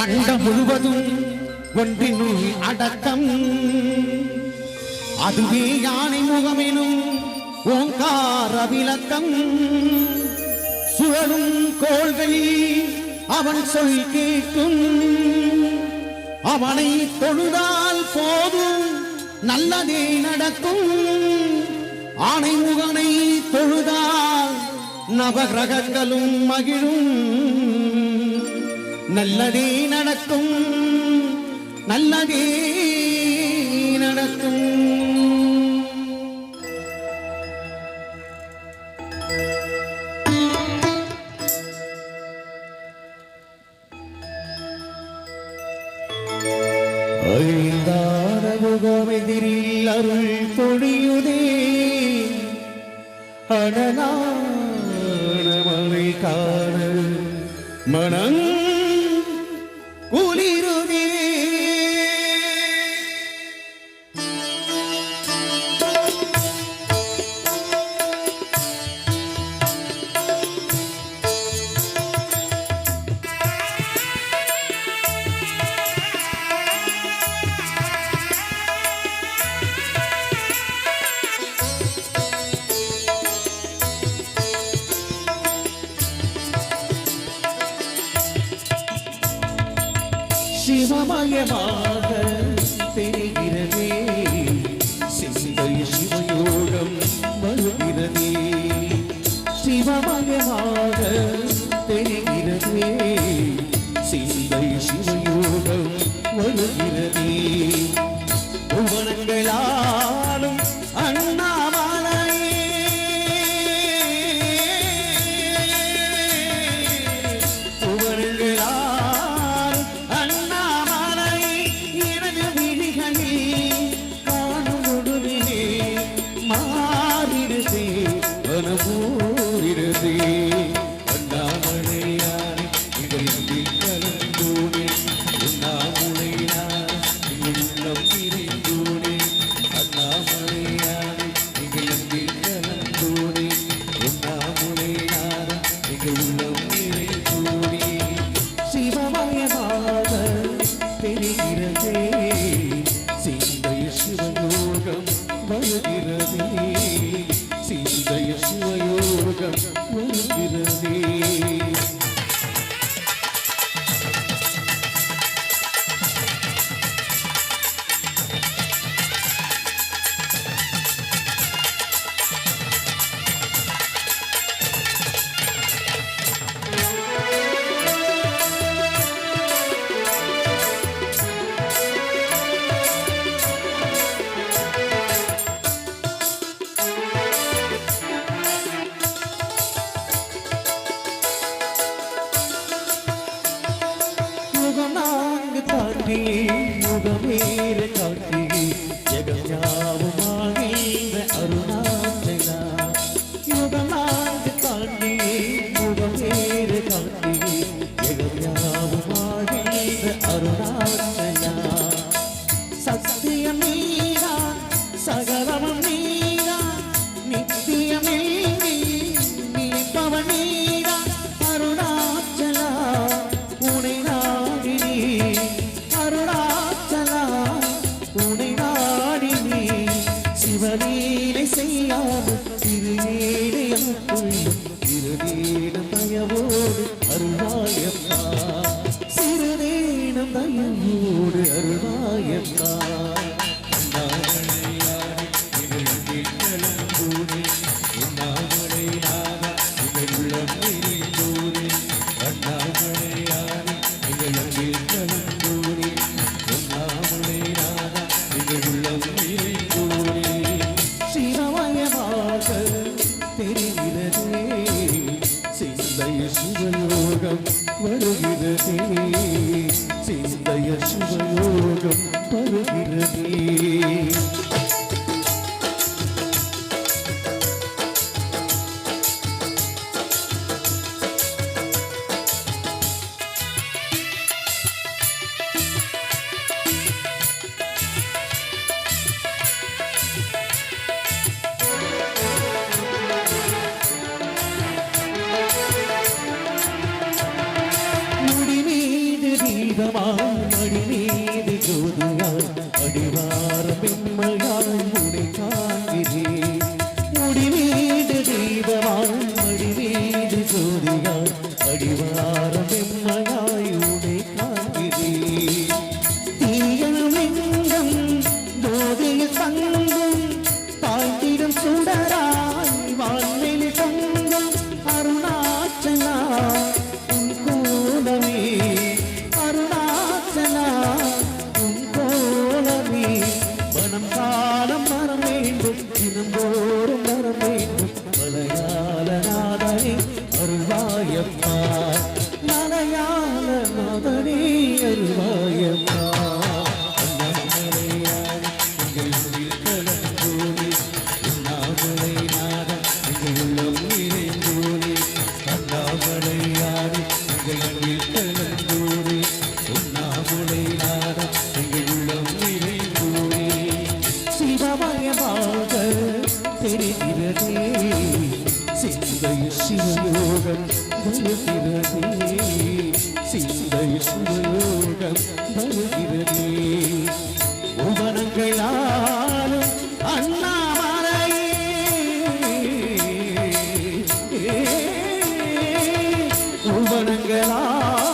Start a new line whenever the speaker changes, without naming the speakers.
அண்டம் முழுவதும் ஒன்றினுள் அடக்கம். அதுவே யானை முகமெனும் ஓங்கார விளக்கம். சுழலும் கோள்களில் அவன் சொல் கேட்கும். அவனை தொழுதால் போதும் நல்லதே நடக்கும். ஆணை முகனை தொழுதால் நவகிரகங்களும் மகிழும். நல்லதே நடக்கும் நல்லதே நடக்கும். ஐந்தாரமுகமெதிரில் அருள் பொழியுதே. அடலான மழை காண மனங்க சிவமயமாக தெரிகிறதே Say it's you தயவோடு அருள்வாயப்பா சிந்தைய சிவயோகம் வருகிறதே சிந்தைய சிவயோகம் வருகிறதே
சிவயோகம் வருகிறதே உபரங்களாலும் அண்ணாமலையே.
உபரங்களால்